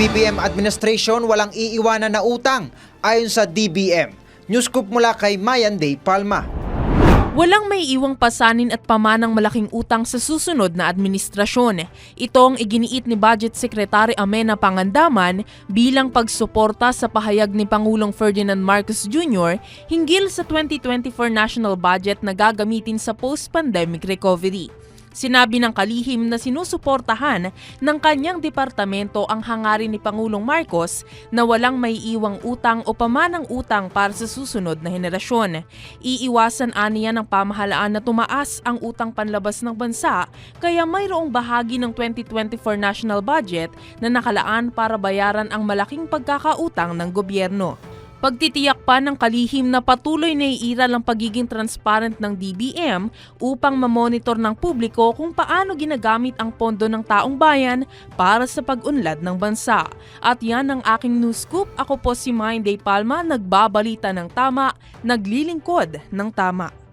BBM administration walang iiwanan na utang ayon sa DBM. Newscoop mula kay Mayan Day Palma. Walang may iwang pasanin at pamanang malaking utang sa susunod na administrasyon. Ito ang iginiit ni Budget Secretary Amena Pangandaman bilang pagsuporta sa pahayag ni Pangulong Ferdinand Marcos Jr. hinggil sa 2024 national budget na gagamitin sa post-pandemic recovery. Sinabi ng kalihim na sinusuportahan ng kanyang departamento ang hangarin ni Pangulong Marcos na walang may iwang utang o pamanang utang para sa susunod na henerasyon. Iiwasan aniya ng pamahalaan na tumaas ang utang panlabas ng bansa kaya mayroong bahagi ng 2024 national budget na nakalaan para bayaran ang malaking pagkakautang ng gobyerno. Pagtitiyak pa ng kalihim na patuloy na iiral ang pagiging transparent ng DBM upang mamonitor ng publiko kung paano ginagamit ang pondo ng taong bayan para sa pag-unlad ng bansa. At yan ang aking news scoop. Ako po si Minday Palma, nagbabalita ng tama, naglilingkod ng tama.